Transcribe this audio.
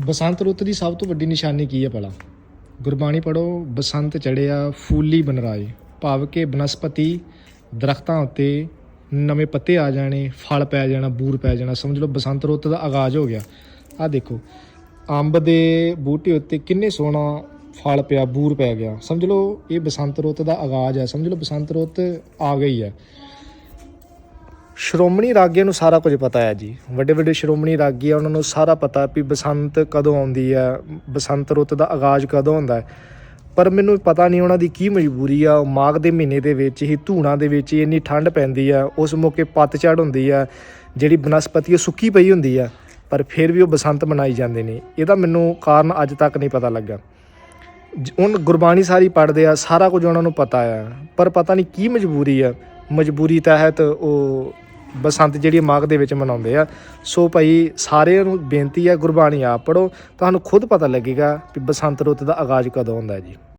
ਬਸੰਤ ਰੁੱਤ ਦੀ ਸਭ ਤੋਂ ਵੱਡੀ ਨਿਸ਼ਾਨੀ ਕੀ ਹੈ ਭਲਾ? ਗੁਰਬਾਣੀ ਪੜੋ ਬਸੰਤ ਚੜਿਆ ਫੂਲੀ ਬਨਰਾਏ ਭਾਵ ਕਿ ਬਨਸਪਤੀ ਦਰਖਤਾਂ ਉੱਤੇ ਨਵੇਂ ਪੱਤੇ ਆ ਜਾਣੇ, ਫਲ ਪੈ ਜਾਣਾ, ਬੂਰ ਪੈ ਜਾਣਾ, ਸਮਝ ਲਓ ਬਸੰਤ ਰੁੱਤ ਦਾ ਆਗਾਜ਼ ਹੋ ਗਿਆ। ਆਹ ਦੇਖੋ, ਅੰਬ ਦੇ ਬੂਟੇ ਉੱਤੇ ਕਿੰਨੇ ਸੋਹਣਾ ਫਲ ਪਿਆ, ਬੂਰ ਪੈ ਗਿਆ। ਸਮਝ ਲਓ ਇਹ ਬਸੰਤ ਰੁੱਤ ਦਾ ਆਗਾਜ਼ ਹੈ, ਸਮਝ ਲਓ ਬਸੰਤ ਰੁੱਤ ਆ ਗਈ ਹੈ। ਸ਼੍ਰੋਮਣੀ ਰਾਗੀਆਂ ਨੂੰ ਸਾਰਾ ਕੁਝ ਪਤਾ ਹੈ ਜੀ। ਵੱਡੇ ਵੱਡੇ ਸ਼੍ਰੋਮਣੀ ਰਾਗੀ ਆ ਉਹਨਾਂ ਨੂੰ ਸਾਰਾ ਪਤਾ ਵੀ ਬਸੰਤ ਕਦੋਂ ਆਉਂਦੀ ਹੈ, ਬਸੰਤ ਰੁੱਤ ਦਾ ਆਗਾਜ਼ ਕਦੋਂ ਹੁੰਦਾ ਹੈ। ਪਰ ਮੈਨੂੰ ਪਤਾ ਨਹੀਂ ਉਹਨਾਂ ਦੀ ਕੀ ਮਜਬੂਰੀ ਆ, ਉਹ ਮਾਘ ਦੇ ਮਹੀਨੇ ਦੇ ਵਿੱਚ ਹੀ, ਧੂਣਾ ਦੇ ਵਿੱਚ ਹੀ ਇੰਨੀ ਠੰਡ ਪੈਂਦੀ ਆ, ਉਸ ਮੌਕੇ ਪਤਝੜ ਹੁੰਦੀ ਆ, ਜਿਹੜੀ ਬਨਸਪਤੀ ਉਹ ਸੁੱਕੀ ਪਈ ਹੁੰਦੀ ਆ, ਪਰ ਫਿਰ ਵੀ ਉਹ ਬਸੰਤ ਮਨਾਈ ਜਾਂਦੇ ਨੇ। ਇਹਦਾ ਮੈਨੂੰ ਕਾਰਨ ਅੱਜ ਤੱਕ ਨਹੀਂ ਪਤਾ ਲੱਗਾ। ਜ- ਹੁਣ ਗੁਰਬਾਣੀ ਸਾਰੀ ਪੜ੍ਹਦੇ ਆ, ਸਾਰਾ ਕੁਝ ਉਹਨਾਂ ਨੂੰ ਪਤਾ ਆ, ਪਰ ਪਤਾ ਨਹੀਂ ਕੀ ਮਜਬੂਰੀ ਆ। ਮਜਬੂਰੀ ਤਹਿਤ ਉਹ ਬਸੰਤ ਜਿਹੜੀ ਮਾਘ ਦੇ ਵਿੱਚ ਮਨਾਉਂਦੇ ਆ। ਸੋ ਭਾਈ ਸਾਰਿਆਂ ਨੂੰ ਬੇਨਤੀ ਆ, ਗੁਰਬਾਣੀ ਆਪ ਪੜੋ ਤੁਹਾਨੂੰ ਖੁਦ ਪਤਾ ਲੱਗੇਗਾ ਕਿ ਬਸੰਤ ਰੁੱਤ ਦਾ ਆਗਾਜ਼ ਕਦੋਂ ਹੁੰਦਾ ਜੀ।